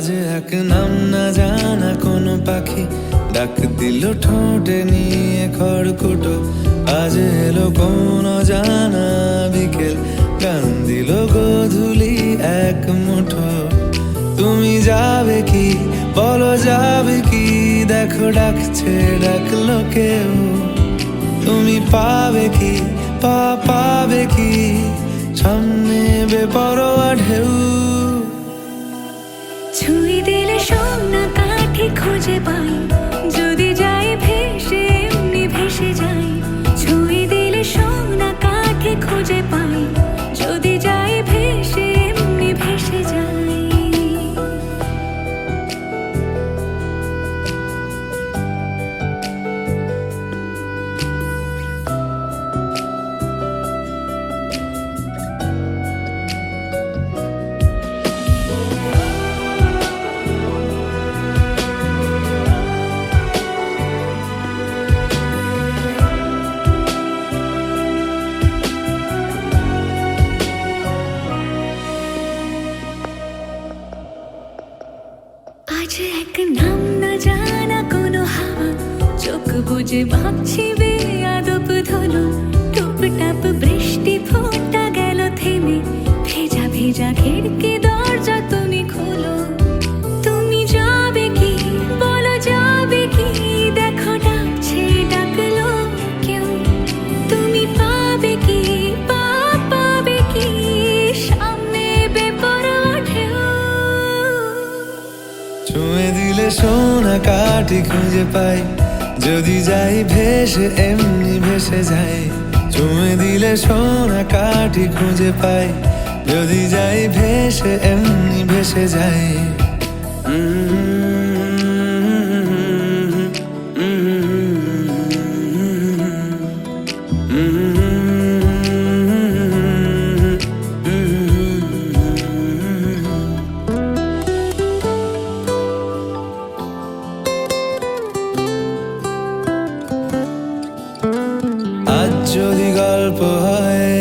আজ এক নাম না জানা কোনো পাখি। ডাক দিল ঠোঁটে নিয়ে খড়কুটো। আজ এলো কোন জানা বিকেল। গান দিল গোধূলি এক মুঠো। তুমি যাবে কি? বলো যাবে কি? দেখো ডাকছে ডাকলো কেউ। তুমি পাবে কি? পা পাবে কি? সামনে বেপরোয়া ঢেউ। খুঁজে পাই বুঝে ভাবছি বেয়াদব ধলো টুপ টাপ বৃষ্টি ফোঁটা গেল থেমে ভেজা ভেজা খিড়কি দরজা তুমি খোলো তুমি যাবে কি বলো যাবে কি দেখো ডাকছে ডাকলো কেউ তুমি পাবে কি পা পাবে কি সামনে বেপরোয়া ঢেউ ছুঁয়ে দিলে সোনা কাঠি খুঁজে পাই যদি যাই ভেসে, এমনি ভেসে যাই। চুমে দিলে সোনা কাঠি খুঁজে পাই। যদি যাই ভেসে, এমনি ভেসে যাই। গল্প হয়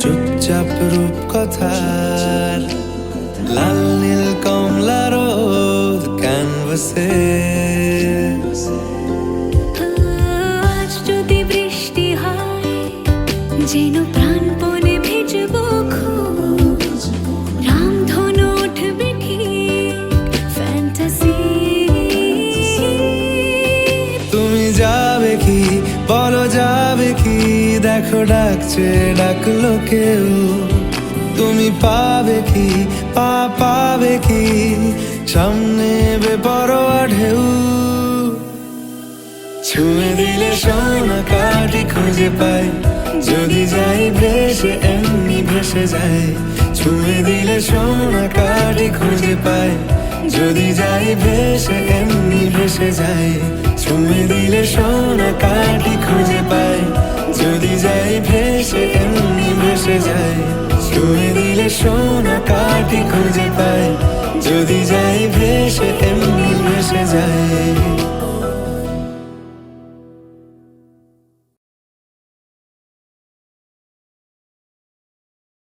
চুপচাপ রূপ কথার লাল নীল কমলা রোদ ক্যানভাসে দেখো ডাকছে, ডাকলো কেউ। তুমি পাবে কি, পা পাবে কি? সামনে বেপরোয়া ঢেউ। ছুঁয়ে দিলে সোনা কাটি খুঁজে পাই। যদি যাই ভেসে, এমনি ভেসে যাই। ছুঁয়ে দিলে সোনা কাটি খুঁজে পাই। যদি যাই ভেসে, এমনি ভেসে যাই। ছুঁয়ে দিলে সোনা কাটি খুঁজে পাই। ভেসে যাই ছুঁয়ে দিলে সোনা কাটি খুঁজে পাই যদি যাই ভেসে এমনি